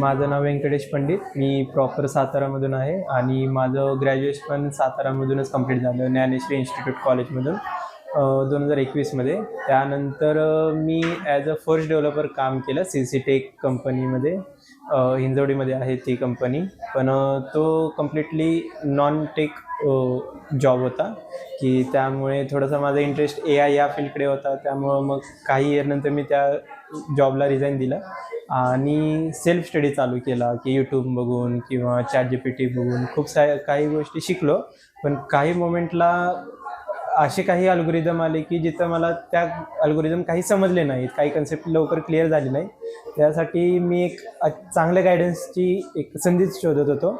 माझं नाव व्यंकटेश पंडित. मी प्रॉपर सातारामधून आहे आणि माझं ग्रॅज्युएशन पण सातारामधूनच कंप्लीट झालं ज्ञानेश्वरी इन्स्टिट्यूट कॉलेजमधून दोन हजार एकवीसमध्ये. त्यानंतर मी ॲज अ फर्स्ट डेव्हलपर काम केलं सी सी टेक कंपनीमध्ये हिंजवडीमध्ये आहे ती कंपनी पण तो कम्प्लिटली नॉन टेक जॉब होता की त्यामुळे थोडासा माझा इंटरेस्ट ए आय या फील्डकडे होता. त्यामुळं मग काही इयरनंतर मी त्या जॉबला रिझाईन दिलं. आणि सेल्फ स्टडी चालू केला की यूट्यूब बघून किंवा चॅट जी पी टी बघून खूप सा काही गोष्टी शिकलो. पण काही मोमेंटला असे काही अल्गोरिदम आले की जिथं मला त्या अल्गोरिदम काही समजले नाहीत काही कन्सेप्ट लवकर क्लिअर झाले नाही त्यासाठी मी एक चांगल्या गायडन्सची एक संधीच शोधत होतो.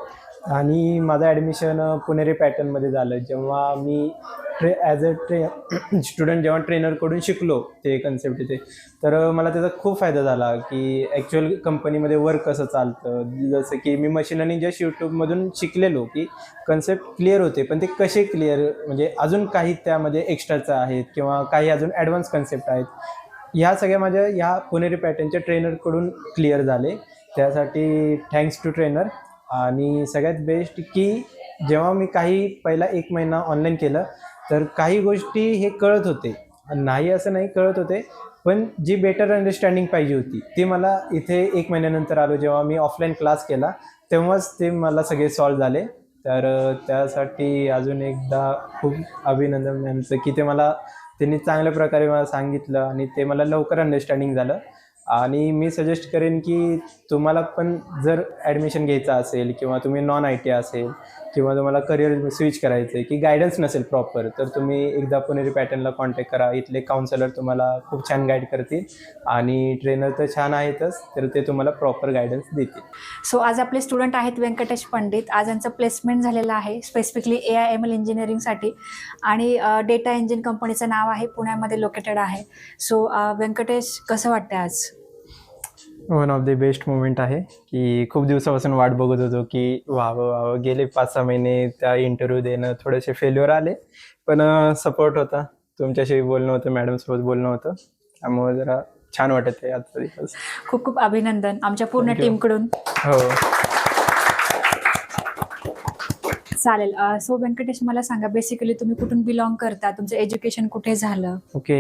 आणि माझं ॲडमिशन पुणेरी पॅटर्नमध्ये झालं. जेव्हा मी ट्रे ॲज अ ट्रे स्टुडंट जेव्हा ट्रेनरकडून शिकलो ते कन्सेप्ट तर मला त्याचा खूप फायदा झाला की ॲक्च्युअल कंपनीमध्ये वर्क कसं चालतं. जसं की मी मशीन आणि जस्ट यूट्यूबमधून शिकलेलो की कन्सेप्ट क्लिअर होते पण ते कसे क्लिअर म्हणजे अजून काही त्यामध्ये एक्स्ट्राचं आहेत किंवा काही अजून ॲडव्हान्स कन्सेप्ट आहेत ह्या सगळ्या माझ्या ह्या पुणेरी पॅटर्नच्या ट्रेनरकडून क्लिअर झाले. त्यासाठी थँक्स टू ट्रेनर आणि सगळ्यात बेस्ट की जेव्हा मी काही पहिला एक महिना ऑनलाईन केलं तर काही गोष्टी हे कळत होते. नाही असं नाही कळत होते पण जी बेटर अंडरस्टँडिंग पाहिजे होती ती मला इथे एक महिन्यानंतर आलो जेव्हा मी ऑफलाईन क्लास केला तेव्हाच ते मला सगळे सॉल्व झाले. तर त्यासाठी अजून एकदा खूप अभिनंदन मॅमचं की ते मला त्यांनी चांगल्या प्रकारे मला सांगितलं आणि ते मला लवकर अंडरस्टँडिंग झालं. आणि मी सजेस्ट करेन की तुम्हाला पण जर ॲडमिशन घ्यायचं असेल किंवा तुम्ही नॉन आय टी असेल किंवा तुम्हाला करिअर स्विच करायचं आहे की गायडन्स नसेल प्रॉपर तर तुम्ही एकदा पुणेरी पॅटर्नला कॉन्टॅक्ट करा. इथले काउन्सलर तुम्हाला खूप छान गाईड करतील आणि ट्रेनर तर छान आहेतच तर ते तुम्हाला प्रॉपर गायडन्स देतील. सो आज आपले स्टुडंट आहेत व्यंकटेश पंडित. आज यांचं प्लेसमेंट झालेलं आहे specifically A I M L इंजिनिअरिंगसाठी आणि डेटा इंजिन कंपनीचं नाव आहे पुण्यामध्ये लोकेटेड आहे. सो व्यंकटेश कसं वाटतं आज? One of the best moment आहे की खूप दिवसापासून वाट बघत होतो की व्हावं व्हावं गेले पाच सहा महिने त्या इंटरव्ह्यू देणं थोडेसे फेल्युअर आले. पण सपोर्ट होता. तुमच्याशी बोलणं होतं मॅडमसोबत बोलणं होतं. त्यामुळे जरा छान वाटत आहे आजचा दिवस. खूप खूप अभिनंदन आमच्या पूर्ण. टीमकडून हो. चालेल. सो व्यंकटेश मला सांगा बेसिकली तुम्ही कुठून बिलॉंग करता? तुमचं एज्युकेशन कुठे झालं? ओके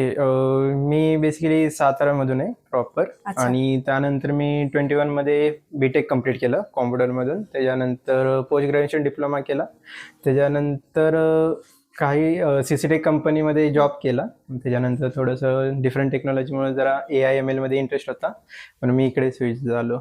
मी बेसिकली सातारामधून आहे प्रॉपर अच्छा. आणि त्यानंतर मी ट्वेंटी वनमध्ये बी टेक कंप्लीट केलं कॉम्प्युटरमधून त्याच्यानंतर पोस्ट ग्रॅज्युएशन डिप्लोमा केला. त्याच्यानंतर अ, काही सी सी टेक कंपनीमध्ये जॉब केला. त्याच्यानंतर थोडंसं डिफरंट टेक्नॉलॉजीमुळे जरा ए आय एम एलमध्ये इंटरेस्ट होता. पण मी इकडे स्विच झालो.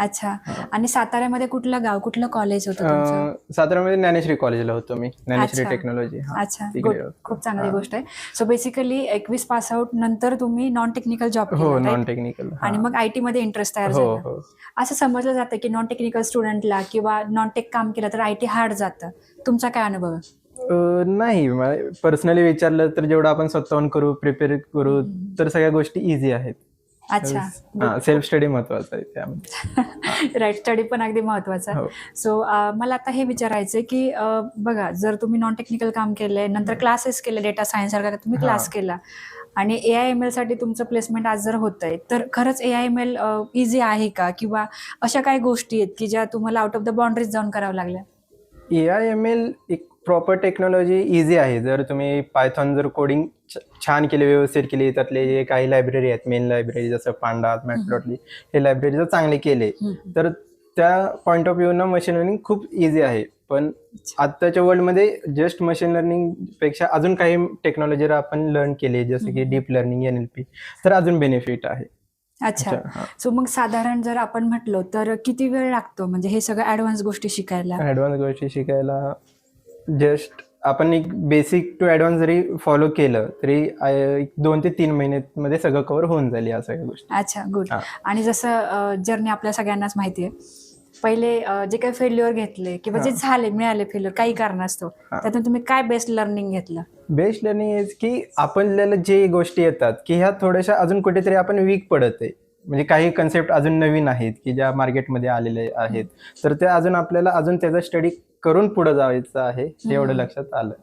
अच्छा. आणि साताऱ्यामध्ये कुठलं गाव कुठलं कॉलेज होतं तुमचं? अ, सातारामध्ये ज्ञानेश्वरी कॉलेजला होतो मी. ज्ञानेश्वरी अच्छा. टेक्नॉलॉजी अच्छा. तिकडे गुड. होतो. खूप चांगली हा. गोष्ट आहे. सो बेसिकली एकवीस पास आउट नंतर तुम्ही नॉन टेक्निकल जॉब हो केला नॉन right? टेक्निकल आणि मग आय टी मध्ये इंटरेस्ट तयार हो झाला. हो. असं समजलं जातं की नॉन टेक्निकल स्टुडंटला किंवा नॉन टेक काम केलं तर आय टी हार्ड जातं. तुमचा काय अनुभव आहे? अ, नाही. पर्सनली विचारलं तर जेवढं आपण स्वतःहून करू प्रिपेअर करू तर सगळ्या गोष्टी इझी आहेत. अच्छा. सेल्फ स्टडी महत्वाचं आहे त्यामध्ये. राईट स्टडी पण अगदी महत्त्वाचा. हो. सो मला आता हे विचारायचं आहे की बघा जर तुम्ही नॉन टेक्निकल काम केलंय नंतर क्लासेस केले डेटा सायन्स सारखा तुम्ही. क्लास केला. आणि ए आय एम एलसाठी तुमचं प्लेसमेंट आज जर होत आहे तर खरंच A I M L easy आहे का? किंवा अशा काही गोष्टी आहेत की ज्या तुम्हाला आउट ऑफ द बाउंड्रीज जाऊन करावं लागल्या? ए आय एम एल एक प्रॉपर टेक्नॉलॉजी इझी आहे. जर तुम्ही पायथॉन जर कोडिंग छान केली व्यवस्थित केली त्यातले जे काही लायब्ररी आहेत मेन लायब्ररी जसं पांडा मॅटप्लॉटली हे लायब्ररी जर चांगले केले. तर त्या पॉईंट ऑफ व्ह्यूनं मशीन लर्निंग खूप इझी आहे. पण आत्ताच्या वर्ल्डमध्ये जस्ट मशीन लर्निंगपेक्षा अजून काही टेक्नॉलॉजी आपण लर्न केले जसं की deep learning N L P तर अजून बेनिफिट आहे. अच्छा. सो मग साधारण जर आपण म्हटलो तर किती वेळ लागतो? म्हणजे हे सगळं ऍडव्हान्स गोष्टी शिकायला? ॲडव्हान्स गोष्टी शिकायला जस्ट आपण एक बेसिक टू ॲडव्हान्स जरी फॉलो केलं तरी आय- एक दोन ते तीन महिन्यामध्ये सगळं कव्हर होऊन जाईल या सगळ्या गोष्टी अच्छा गुड हा. आणि जसं जर्नी आपल्या सगळ्यांनाच माहिती आहे पहिले अं, जे काही फेल्युअर घेतले किंवा जे हा. झाले मिळाले फेल्युअर काही कारणास्तव हा. त्यातून तुम्ही काय बेस्ट लर्निंग घेतलं बेस्ट लर्निंग इज की आपल्याला जे गोष्टी येतात की ह्या थोड्याशा अजून कुठेतरी आपण वीक पडत आहे म्हणजे काही कन्सेप्ट अजून नवीन आहेत की ज्या मार्केटमध्ये आलेले आहेत. तर ते अजून आपल्याला अजून त्याचा स्टडी करून पुढे जायचं आहे हे एवढं. लक्षात आलं.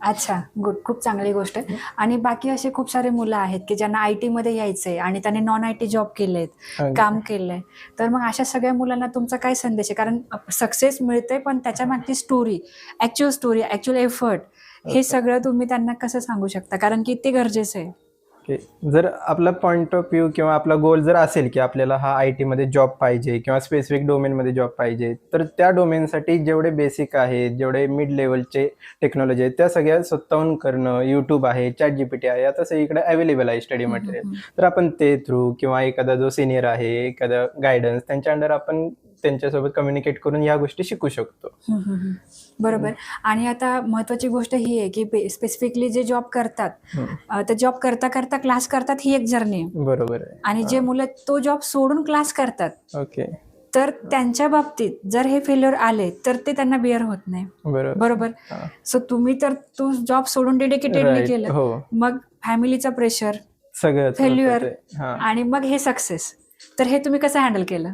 अच्छा गुड खूप चांगली गोष्ट. आहे आणि बाकी असे खूप सारे मुलं आहेत की ज्यांना आय टीमध्ये यायचंय आणि त्यांनी नॉन आय टी जॉब केलेत अगदी. काम केलंय. तर मग अशा सगळ्या मुलांना तुमचा काय संदेश आहे? कारण सक्सेस मिळते पण त्याच्या मागची story actual story actual effort हे. सगळं तुम्ही त्यांना कसं सांगू शकता? कारण की ते गरजेचं आहे. ओके जर आपला पॉईंट ऑफ व्ह्यू किंवा आपला गोल जर असेल की आपल्याला हा आय टीमध्ये जॉब पाहिजे किंवा स्पेसिफिक डोमेनमध्ये जॉब पाहिजे तर त्या डोमेनसाठी जेवढे बेसिक आहेत जेवढे मिड लेवलचे टेक्नॉलॉजी आहेत त्या सगळ्या स्वतःहून करणं यूट्यूब आहे चॅट जी पी टी आहे आता सगळीकडे अवेलेबल आहे स्टडी मटेरियल तर आपण ते थ्रू किंवा एखादा जो सिनियर आहे एखादा गायडन्स त्यांच्या अंडर आपण त्यांच्यासोबत कम्युनिकेट करून या गोष्टी शिकू शकतो. बरोबर. आणि आता महत्वाची गोष्ट ही आहे की स्पेसिफिकली जे जॉब करतात हम्म. अ, ते जॉब करता करता क्लास करतात ही एक जर्नी आहे. बरोबर आणि जे मुलं तो जॉब सोडून क्लास करतात ओके. तर त्यांच्या बाबतीत जर हे फेल्युअर आले तर ते त्यांना बिअर होत नाही. बरोबर. बरोबर? हा. सो तुम्ही तर तो जॉब सोडून डेडिकेटेडली Right. केलं. हो. मग फॅमिलीचा प्रेशर ते. हा. आणि मग हे सक्सेस तर हे तुम्ही कसं हँडल केलं?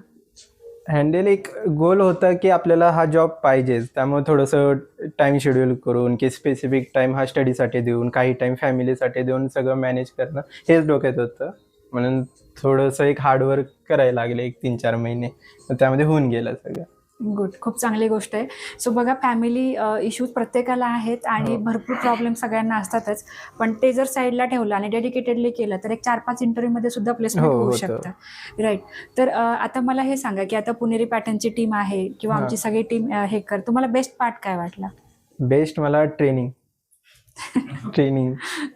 हँडल एक गोल होता की आपल्याला हा जॉब पाहिजेच. त्यामुळे थोडंसं टाइम शेड्यूल करून की स्पेसिफिक टाइम हा स्टडीसाठी देऊन काही टाइम फॅमिलीसाठी देऊन सगळं मॅनेज करणं हेच डोक्यात होतं. म्हणून थोडंसं एक हार्डवर्क करायला लागले एक तीन चार महिने. त्यामध्ये होऊन गेलं सगळं. गुड खूप चांगली गोष्ट आहे. सो बघा फॅमिली इश्यूज प्रत्येकाला आहेत आणि हो. भरपूर प्रॉब्लेम सगळ्यांना असतातच. पण ते जर साईडला ठेवलं आणि डेडिकेटेडली केलं तर एक चार पाच इंटरव्ह्यूमध्ये सुद्धा प्लेसमेंट हो, होऊ. शकतं. राईट तर आता मला हे सांगा की आता पुणेरी पॅटर्नची टीम आहे किंवा. आमची सगळी टीम हे कर तुम्हाला बेस्ट पार्ट काय वाटला? बेस्ट मला ट्रेनिंग ट्रेनिंग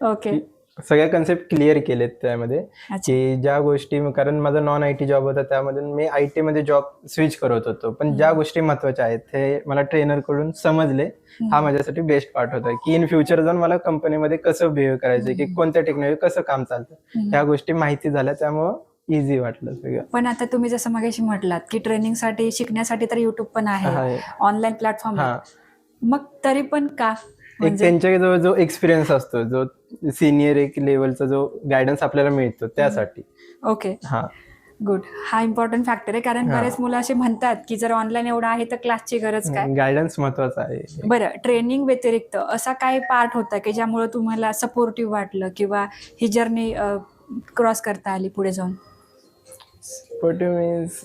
ओके सगळ्या कन्सेप्ट क्लिअर केलेत त्यामध्ये की ज्या गोष्टी कारण माझा नॉन आय टी जॉब होता त्यामधून मी आय टी मध्ये जॉब स्विच करत होतो. पण ज्या गोष्टी महत्त्वाच्या आहेत हे मला ट्रेनरकडून समजले हा माझ्यासाठी बेस्ट पार्ट होता की इन फ्युचर जाऊन मला कंपनीमध्ये कसं बिहेव करायचं की कोणत्या टेक्नॉलॉजी कसं काम चालतं. ह्या गोष्टी माहिती झाल्या त्यामुळं इझी वाटलं सगळं. पण आता तुम्ही जसं मगाशी म्हटलात की ट्रेनिंगसाठी शिकण्यासाठी तर युट्यूब पण आहे. ऑनलाईन प्लॅटफॉर्म मग तरी पण का? एक म्हणजे त्यांच्या जवळ जो एक्सपिरियन्स असतो जो सिनियर एक लेवलचा जो गायडन्स आपल्याला मिळतो त्यासाठी. ओके हा. गुड हा इम्पॉर्टंट फॅक्टर आहे कारण. बरेच मुलं असे म्हणतात की जर ऑनलाईन एवढं आहे तर क्लासची गरज काय? गायडन्स महत्त्वाचा आहे. बरं ट्रेनिंग व्यतिरिक्त असा काय पार्ट होता की ज्यामुळे तुम्हाला सपोर्टिव्ह वाटलं किंवा ही जर्नी क्रॉस करता आली पुढे जाऊन? सपोर्टिव्ह मीन्स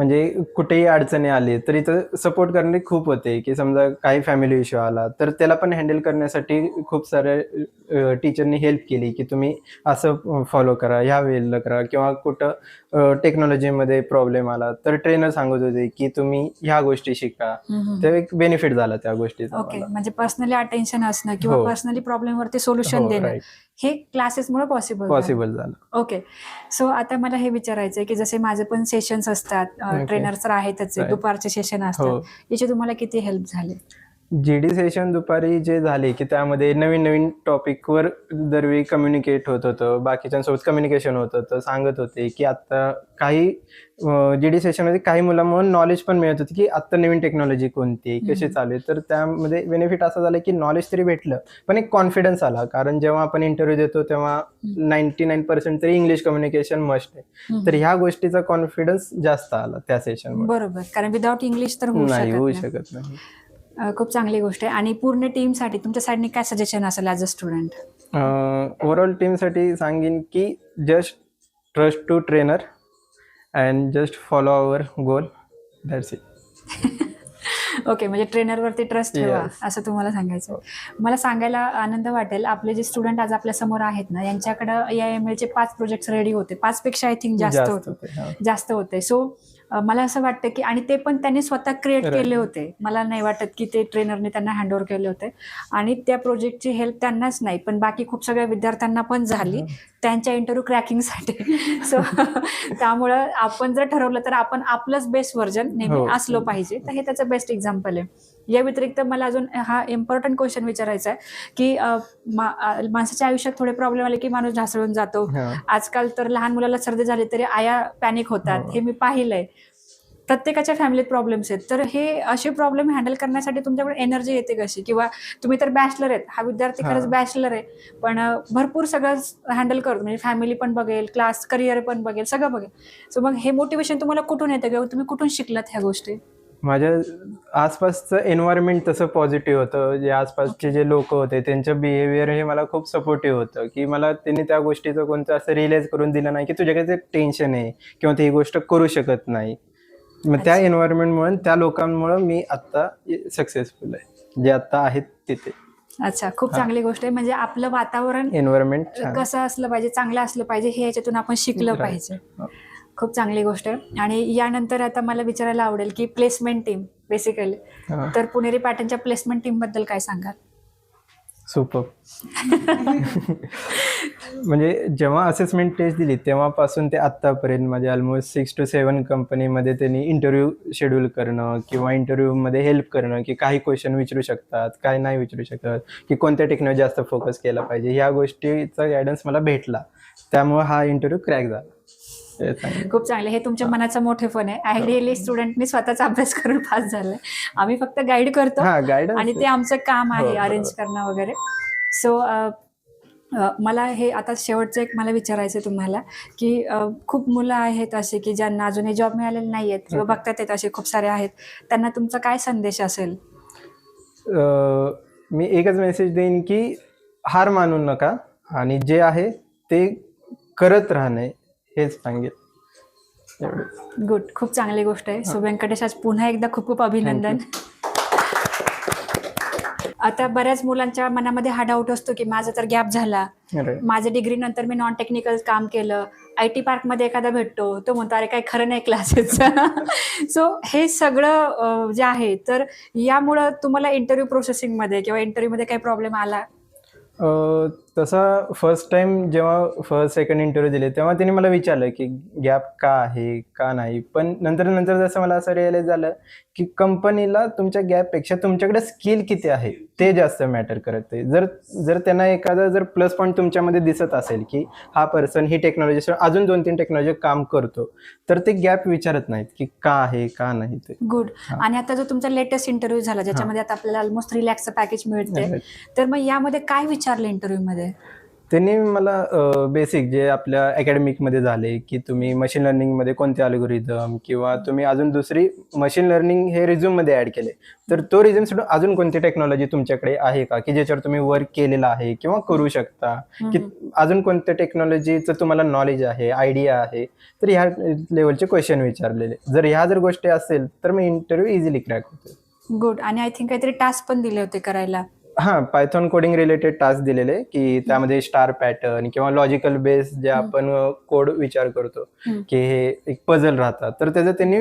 म्हणजे कुठेही अडचणी आली तर इथं सपोर्ट करणे खूप होते की समजा काही फॅमिली इश्यू आला तर त्याला पण हँडल करण्यासाठी खूप साऱ्या टीचरनी हेल्प केली की तुम्ही असं फॉलो करा ह्या वेळेला करा किंवा कुठं टेक्नॉलॉजीमध्ये प्रॉब्लेम आला तर ट्रेनर सांगत होते की तुम्ही ह्या गोष्टी शिका ते एक बेनिफिट झाला त्या गोष्टीचा. म्हणजे पर्सनली अटेन्शन असणं किंवा हो. पर्सनली प्रॉब्लेमवरती सोल्युशन हो, देणं. हे क्लासेसमुळे पॉसिबल पॉसिबल झालं. ओके सो आता मला हे विचारायचं आहे की जसे माझे पण सेशन्स असतात. ट्रेनर तर आहेतच. दुपारचे सेशन हो. असतात याचे तुम्हाला किती हेल्प झाले? जी डी सेशन दुपारी जे झाले की त्यामध्ये नवीन नवीन टॉपिकवर दरवेळी कम्युनिकेट होत होतं. बाकीच्यांसोबत कम्युनिकेशन होत होतं. सांगत होते की आता काही जी डी सेशनमध्ये काही मुलांमुळे नॉलेज पण मिळत होती की आत्ता नवीन टेक्नॉलॉजी कोणती कशी. चालू आहे. तर त्यामध्ये बेनिफिट असं झालं की नॉलेज तरी भेटलं पण एक कॉन्फिडन्स आला. कारण जेव्हा आपण इंटरव्ह्यू देतो तेव्हा नाईन्टी नाईन पर्सेंट तरी इंग्लिश कम्युनिकेशन मस्ट आहे. तर ह्या गोष्टीचा कॉन्फिडन्स जास्त आला त्या सेशनमध्ये बरोबर. कारण विदाउट इंग्लिश तर नाही होऊ. शकत नाही. खूप चांगली गोष्ट आहे. आणि पूर्ण टीमसाठी तुमच्या साईडने काय सजेशन असेल ॲज अ स्टुडंट ओव्हरऑल टीमसाठी सांगेन की just trust to trainer and just follow our goal that's it okay म्हणजे ट्रेनरवरती ट्रस्ट ठेवा. असं तुम्हाला सांगायचं मला सांगायला आनंद वाटेल आपले जे स्टुडंट आज आपल्यासमोर आहेत ना यांच्याकडं या एम एलचे पाच प्रोजेक्ट रेडी होते. पाच पेक्षा आय थिंक जास्त होते. जास्त होते. सो मला असं वाटतं की आणि ते पण त्यांनी स्वतः क्रिएट. केले होते. मला नाही वाटत की ते ट्रेनरने त्यांना हँडओव्हर केले होते. आणि त्या प्रोजेक्टची हेल्प त्यांनाच नाही. पण बाकी खूप सगळ्या विद्यार्थ्यांना पण झाली. त्यांच्या इंटरव्ह्यू क्रॅकिंगसाठी सो त्यामुळं आपण जर ठरवलं तर आपण आपलंच बेस्ट व्हर्जन नेहमी हो. असलो पाहिजे. तर हे त्याचं बेस्ट एक्झाम्पल आहे. या व्यतिरिक्त मला अजून हा इम्पॉर्टंट क्वेश्चन विचारायचा आहे की माणसाच्या आयुष्यात थोडे प्रॉब्लेम आले की माणूस ढासळून जातो. आजकाल तर लहान मुलाला सर्दी झाली तरी आया पॅनिक होतात. हो. हे मी पाहिलंय. प्रत्येकाच्या फॅमिलीत प्रॉब्लेम्स आहेत. तर हे असे प्रॉब्लेम हँडल करण्यासाठी तुमच्याकडे एनर्जी येते कशी? किंवा तुम्ही तर बॅचलर आहेत. हा विद्यार्थी खरंच. बॅचलर आहे. पण भरपूर सगळं हँडल करतो. म्हणजे फॅमिली पण बघेल क्लास करिअर पण बघेल सगळं बघेल. सो मग हे मोटिवेशन तुम्हाला कुठून येतं? किंवा तुम्ही कुठून शिकलात ह्या गोष्टी? माझ्या आसपासचं एन्व्हायरमेंट तसं पॉझिटिव्ह होतं जे आसपासचे जे लोक होते त्यांचं बिहेवियर हे मला खूप सपोर्टिव्ह होतं की मला त्यांनी त्या गोष्टीचं कोणतं असं रिअलाईज करून दिलं नाही की तुझ्याकडे टेन्शन आहे किंवा ती ही गोष्ट करू शकत नाही मग त्या. एन्व्हायरमेंटमुळे त्या लोकांमुळे मी आत्ता सक्सेसफुल आहे जे आत्ता आहेत तिथे अच्छा खूप. चांगली गोष्ट आहे म्हणजे आपलं वातावरण एन्व्हायरमेंट कसं असलं पाहिजे चांगलं असलं पाहिजे हे याच्यातून आपण शिकलं. पाहिजे हो. खूप चांगली गोष्ट आहे. आणि यानंतर आता मला विचारायला आवडेल की प्लेसमेंट टीम बेसिकली. तर पुणेरी पॅटर्नच्या प्लेसमेंट टीमबद्दल काय सांगाल? सुपर म्हणजे जेव्हा असेसमेंट टेस्ट दिली तेव्हापासून ते आत्तापर्यंत माझे ऑलमोस्ट सिक्स टू सेवन कंपनीमध्ये त्यांनी इंटरव्ह्यू शेड्यूल करणं किंवा इंटरव्ह्यूमध्ये हेल्प करणं की काही क्वेश्चन विचारू शकतात काय नाही विचारू शकत की कोणत्या टेक्नॉलॉजी जास्त फोकस केला पाहिजे ह्या गोष्टीचा गायडन्स मला भेटला. त्यामुळे हा इंटरव्ह्यू क्रॅक झाला. खूप चांगले. हे तुमच्या मनाचं मोठेपण आहे. आयडियली स्टुडंटनी स्वतःचा अभ्यास करून पास झालाय आम्ही फक्त गाईड करतो हा आणि ते आमचं काम हो, आहे. अरेंज करणं वगैरे. सो मला हे आता शेवटचं एक मला विचारायचं आहे तुम्हाला की खूप मुलं आहेत असे की ज्यांना अजूनही जॉब मिळालेले नाही आहेत किंवा. बघतात आहेत असे खूप सारे आहेत. त्यांना तुमचा काय संदेश असेल? मी एकच मेसेज देईन की हार मानू नका आणि जे आहे ते करत राहणे. हेच सांगेल. एवढंच. गुड खूप चांगली गोष्ट आहे. सो व्यंकटेश आज पुन्हा एकदा खूप खूप अभिनंदन. आता बऱ्याच मुलांच्या मनामध्ये हा डाऊट असतो की माझा तर गॅप झाला. Right. माझं डिग्री नंतर मी नॉन टेक्निकल काम केलं. आय टी पार्कमध्ये एखादा भेटतो. तो म्हणतो अरे काही खरं नाही क्लासेसचं सो हे सगळं अं, जे आहे तर यामुळं तुम्हाला इंटरव्ह्यू प्रोसेसिंगमध्ये किंवा इंटरव्ह्यूमध्ये काही प्रॉब्लेम आला? अ, तसा फर्स्ट टाइम जेव्हा फर्स्ट सेकंड इंटरव्ह्यू दिले तेव्हा त्यांनी मला विचारलं की गॅप का आहे का नाही? पण नंतर नंतर जसं मला असं रिअलाईज झालं की कंपनीला तुमच्या गॅपपेक्षा तुमच्याकडे स्किल किती आहे ते जास्त मॅटर करत आहे. जर जर त्यांना एखादा जर प्लस पॉईंट तुमच्यामध्ये दिसत असेल की हा पर्सन ही टेक्नॉलॉजी अजून दोन तीन टेक्नॉलॉजी काम करतो तर ते गॅप विचारत नाहीत की का आहे का नाही? ते. गुड. आणि आता जो तुमचा लेटेस्ट इंटरव्ह्यू झाला ज्याच्यामध्ये आता आपल्याला ऑलमोस्ट थ्री लॅक्सचं पॅकेज मिळते तर मग यामध्ये काय विचारलं इंटरव्ह्यूमध्ये त्यांनी मला बेसिक जे आपल्या अकॅडमिकमध्ये झाले की तुम्ही मशीन लर्निंगमध्ये कोणते अल्गोरिदम किंवा तुम्ही अजून दुसरी मशीन लर्निंग हे रिझ्यूममध्ये ॲड केले तर तो रिझ्यूम सोडून अजून कोणती टेक्नॉलॉजी तुमच्याकडे आहे का? की ज्याच्यावर तुम्ही वर्क केलेलं आहे किंवा करू शकता? की अजून कोणत्या टेक्नॉलॉजीचं तुम्हाला नॉलेज आहे आयडिया आहे? तर ह्या लेवलचे क्वेश्चन विचारलेले. जर ह्या जर गोष्टी असेल तर मी इंटरव्ह्यू इझिली क्रॅक होतो गुड आणि आय थिंक काहीतरी टास्क पण दिले होते करायला. हां पायथॉन कोडिंग रिलेटेड टास्क दिलेले की त्यामध्ये स्टार पॅटर्न किंवा लॉजिकल बेस जे आपण कोड विचार करतो. की हे एक पझल राहतात. तर त्याचं त्यांनी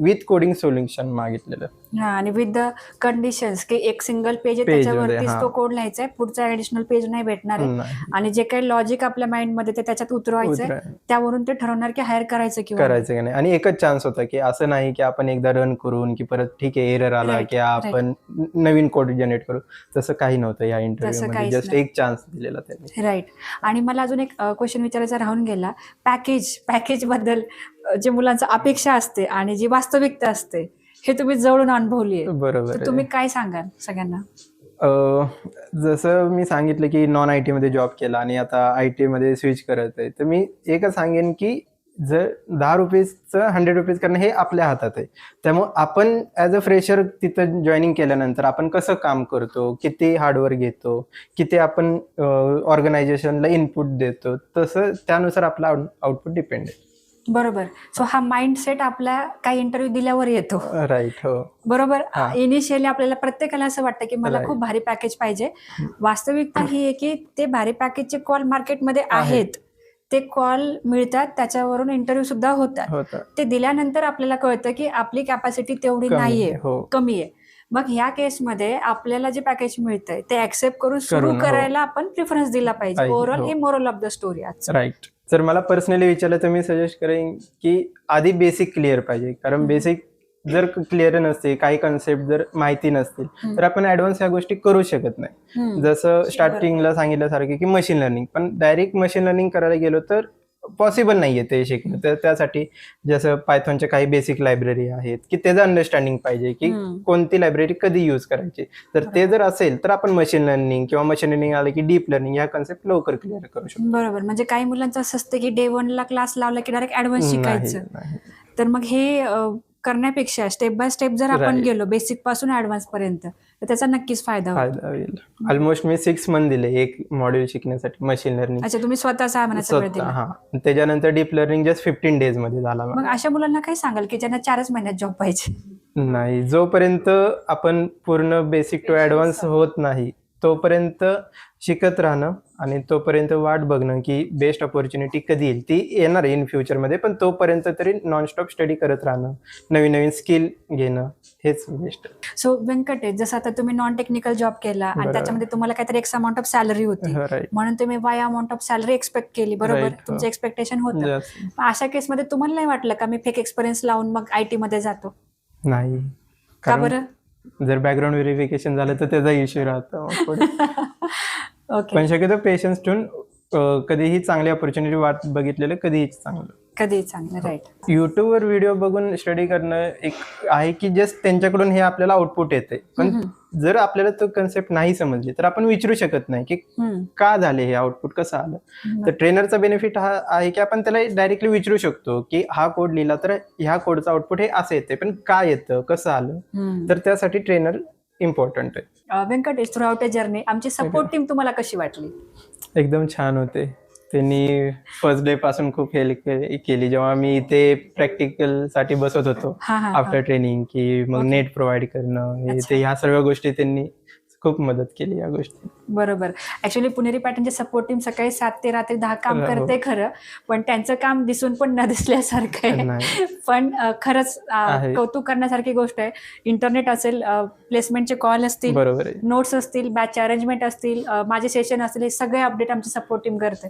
विथ कोडिंग सोल्युशन मागितलेलं. हा आणि विथ द कंडिशन्स की एक सिंगल पेज आहे Page मध्ये, त्याच्यावरतीच हा. तो कोड लिहायचा आहे पुढचा ऍडिशनल पेज नाही भेटणार आहे. नाही, आणि जे काही लॉजिक आपल्या माइंडमध्ये ते त्याच्यात उतरवायचं आहे, उतरा- त्यावरून ते ठरवणार की हायर करायचं किंवा करायचं की नाही. आणि एकच चान्स होता की असं नाही की आपण एकदा रन करून की परत ठीक आहे एरर आला Right, की आपण नवीन कोड जनरेट करू. तसं काही नव्हतं या इंटरव्ह्यू काहीच जस्ट नाही. एक चान्स दिलेला त्यांनी. राईट आणि मला अजून एक क्वेश्चन विचारायचा राहून गेला. पॅकेज पॅकेजबद्दल अ, जे मुलांचं अपेक्षा असते आणि जी वास्तविकता असते हे तुम्ही जवळून अनुभवली आहे. बरोबर. तुम्ही काय सांगाल सगळ्यांना? अ, जसं मी सांगितलं की नॉन आय टीमध्ये जॉब केला आणि आता आय टीमध्ये स्विच करत आहे तर मी एकच सांगेन की जर दहा रुपीजचं हंड्रेड रुपीज करणं हे आपल्या हातात आहे. त्यामुळं आपण ॲज अ फ्रेशर तिथं जॉईनिंग केल्यानंतर आपण कसं काम करतो किती हार्डवर्क घेतो किती आपण ऑर्गनायझेशनला इनपुट देतो तसं त्यानुसार आपला आउटपुट डिपेंड आहे. बरोबर. सो हा माइंडसेट आपल्या काही इंटरव्ह्यू दिल्यावर येतो. राईट हो. बरोबर. इनिशियली आपल्याला प्रत्येकाला असं वाटतं की मला. खूप भारी पॅकेज पाहिजे. वास्तविकता ही आहे की ते भारी पॅकेजचे कॉल मार्केटमध्ये आहेत. आहेत. ते कॉल मिळतात त्याच्यावरून इंटरव्ह्यू सुद्धा होतात. होतं ते दिल्यानंतर आपल्याला कळतं की आपली कॅपॅसिटी तेवढी नाहीये हो. कमी आहे. मग ह्या केसमध्ये आपल्याला जे पॅकेज मिळतंय ते ऍक्सेप्ट करून सुरू हो. करायला आपण प्रिफरन्स दिला पाहिजे. ओव्हरऑल हो. हे moral of the story right जर मला पर्सनली विचारलं तर मी सजेस्ट करेन की आधी बेसिक क्लिअर पाहिजे कारण. बेसिक जर क्लिअर नसते काही कन्सेप्ट जर माहिती नसतील. तर आपण ऍडव्हान्स ह्या गोष्टी करू शकत नाही. जसं स्टार्टिंगला सांगितल्यासारखे की मशीन लर्निंग पण डायरेक्ट मशीन लर्निंग करायला गेलो तर पॉसिबल नाहीये ते शिकणं. तर त्यासाठी जसं पायथॉनच्या काही बेसिक लायब्ररी आहेत की त्याचं अंडरस्टँडिंग पाहिजे की. कोणती लायब्ररी कधी यूज करायची. तर ते जर असेल तर आपण मशीन लर्निंग किंवा मशीन लर्निंग आलं की डीप लर्निंग ह्या कन्सेप्ट लवकर क्लिअर करू शकतो. बरोबर. म्हणजे काही मुलांचं असं असतं की डे ला क्लास लावला की डायरेक्ट ऍडव्हान्स नाही, शिकायचं. नाही. तर मग हे करण्यापेक्षा स्टेप बाय स्टेप जर आपण Right. गेलो बेसिकपासून ऍडव्हान्स पर्यंत तर त्याचा नक्कीच फायदा होईल. फायदा होईल. ऑलमोस्ट मी सिक्स मंथ दिले एक मॉड्यूल शिकण्यासाठी मशीन लर्निंग अच्छा तुम्ही स्वतः सहा महिन्याचा वेळ स्वतः दिला. हा. त्याच्यानंतर डीप लर्निंग जस्ट फिफ्टीन डेजमध्ये झाला मग. अशा मुलांना काय सांगाल की ज्यांना चारच महिन्यात जॉब पाहिजे? नाही जोपर्यंत आपण पूर्ण बेसिक टू ऍडव्हान्स होत नाही तोपर्यंत शिकत राहणं आणि तोपर्यंत वाट बघणं की बेस्ट ऑपॉर्च्युनिटी कधी येईल? ती येणार आहे इन फ्युचरमध्ये पण तोपर्यंत तरी नॉनस्टॉप स्टडी करत राहणं नवीन नवीन स्किल घेणं हेच बेस्ट सो व्यंकटेश जसं आता तुम्ही नॉन टेक्निकल जॉब केला आणि. त्याच्यामध्ये तुम्हाला काहीतरी एक्स अमाऊंट ऑफ सॅलरी होती. म्हणून तुम्ही why amount of salary expect केली? बरोबर. तुमचं एक्सपेक्टेशन होतं अशा केसमध्ये तुम्हाला नाही वाटलं का मी फेक एक्सपिरियन्स लावून मग आय टी मध्ये जातो? नाही. का बरं? जर बॅकग्राऊंड व्हेरिफिकेशन झालं तर त्याचा इश्यू राहतो. पण शक्यतो पेशन्स ठेवून अं, कधीही चांगली ऑपॉर्च्युनिटी वाट बघितलेलं कधीही चांगलं. कधी चांगलं राईट युट्यूबवर व्हिडिओ बघून स्टडी करणं एक आहे की जस्ट त्यांच्याकडून हे आपल्याला आउटपुट येते पण जर आपल्याला तो कन्सेप्ट नाही समजली तर आपण विचारू शकत नाही की का झाले हे आउटपुट कसं आलं? तर ट्रेनरचा बेनिफिट हा आहे की आपण त्याला डायरेक्टली विचारू शकतो की हा कोड लिहिला तर ह्या कोडचं आउटपुट हे असं येते पण का येतं कसं आलं? तर त्यासाठी ट्रेनर इम्पॉर्टंट आहे. Venkatesh throughout a journey आमची सपोर्ट टीम तुम्हाला कशी वाटली? एकदम छान होते. त्यांनी फर्स्ट डे पासून खूप हेल्प केली जेव्हा मी इथे प्रॅक्टिकलसाठी बसत होतो. आफ्टर ट्रेनिंग की मग. नेट प्रोव्हाइड करणं हे. ते ह्या सर्व गोष्टी त्यांनी खूप मदत केली या गोष्टी बरोबर. ऍक्च्युली पुणेरी पॅटर्नची सपोर्ट टीम सकाळी सात ते रात्री दहा काम हो. करते खरं पण त्यांचं काम दिसून पण न दिसल्यासारखं आहे. पण खरंच. कौतुक करण्यासारखी गोष्ट आहे. इंटरनेट असेल प्लेसमेंटचे कॉल असतील नोट्स असतील बॅच अरेंजमेंट असतील माझे सेशन असतील हे सगळे अपडेट आमची सपोर्ट टीम करते.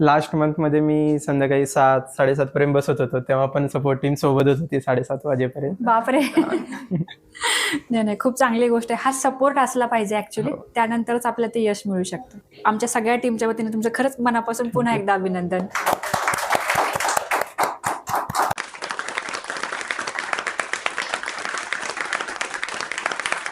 लास्ट मंथमध्ये मी संध्याकाळी सात साडेसात पर्यंत बसत होतो. तेव्हा पण सपोर्ट टीम सोबतच होती साडेसात वाजेपर्यंत. बापरे. नाही नाही खूप चांगली गोष्ट आहे. हा सपोर्ट असला पाहिजे ऍक्च्युली हो. त्यानंतरच आपल्याला ते यश मिळू शकतं. आमच्या सगळ्या टीमच्या वतीने तुमचं खरंच मनापासून पुन्हा एकदा अभिनंदन.